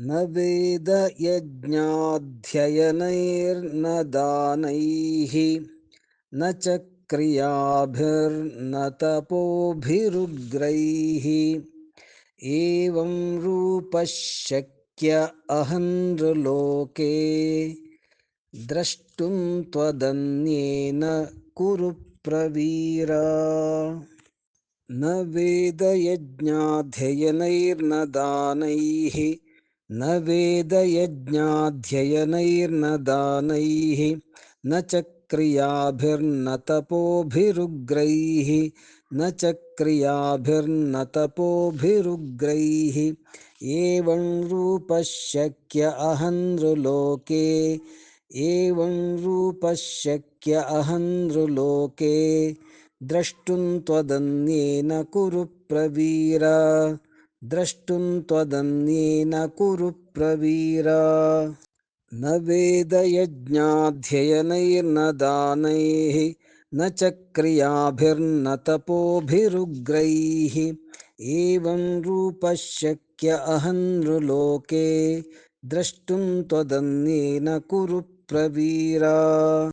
न वेदयज्ञाध्ययनैर्न दानैः, न च क्रियाभिर्न तपोभिरुग्रैः। एवं रूपः शक्य अहन्नृलोके द्रष्टुं त्वदन्येन कुरु प्रवीरा। न वेदयज्ञाध्ययनैर्न दानैः न वेदयज्ञाध्ययनैर्न दानैः न च क्रियाभिर्न तपोभिरुग्रैः न च क्रियाभिर्न तपोभिरुग्रैः एवं रूपः शक्य अहन्नृलोके एवं रूपः शक्य अहन्नृलोके द्रष्टुं त्वदन्येन कुरु प्रवीर। द्रष्टुं त्वदन्येन कुरु प्रवीर। न वेदयज्ञाध्ययनैर्न दानैः न च क्रियाभिर्न तपोभिरुग्रैः। एवं रूपः शक्य अहन्नृलोके द्रष्टुं त्वदन्येन कुरु प्रवीरा